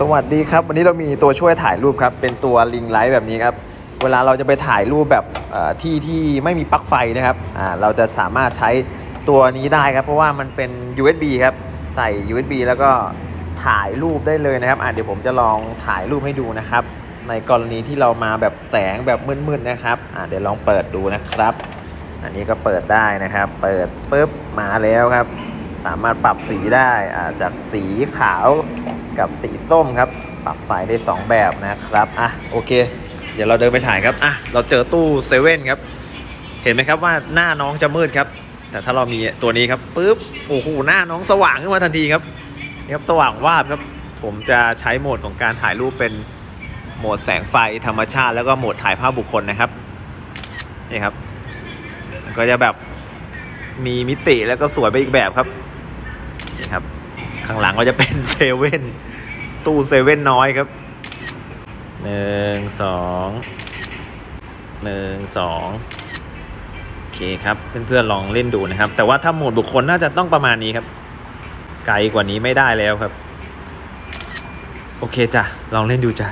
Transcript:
สวัสดีครับ วันนี้เรามีตัวช่วยถ่ายรูปครับ เป็นตัวลิงไลท์แบบนี้ครับ เวลาเราจะไปถ่ายรูปแบบที่ที่ไม่มีปลั๊กไฟนะครับเราจะสามารถใช้ตัวนี้ได้ครับ เพราะว่ามันเป็น USB ครับ ใส่ USB แล้วก็ถ่ายรูปได้เลยนะครับเดี๋ยวผมจะลองถ่ายรูปให้ดูนะครับ ในกรณีที่เรามาแบบแสงแบบมืดๆนะครับเดี๋ยวลองเปิดดูนะครับ อันนี้ก็เปิดได้นะครับ เปิดปุ๊บมาแล้วครับ สามารถปรับสีได้จากสีขาว กับสีส้มครับ ปรับไฟได้ 2 แบบนะครับ อะ โอเค เดี๋ยวเราเดินไปถ่ายครับ อะ เราเจอตู้เซเว่นครับ เห็นไหมครับว่าหน้าน้องจะมืดครับ แต่ถ้าเรามีตัวนี้ครับปุ๊บ โอ้โห หน้าน้องสว่างขึ้นมาทันทีครับนี่ครับ สว่างวาบครับ ผมจะใช้โหมดของการถ่ายรูปเป็นโหมดแสงไฟธรรมชาติ แล้วก็โหมดถ่ายภาพบุคคลนะครับ นี่ครับ ก็จะแบบมีมิติแล้วก็สวยไปอีกแบบครับนี่ครับ ข้างหลังก็จะเป็นเซเว่นตู้เซเว่นน้อยครับหนึ่งสองหนึ่งสองโอเคครับ เพื่อนๆลองเล่นดูนะครับ แต่ว่าถ้าโหมดบุคคลน่าจะต้องประมาณนี้ครับ ไกลกว่านี้ไม่ได้แล้วครับ โอเคจ้ะ ลองเล่นดูจ้ะ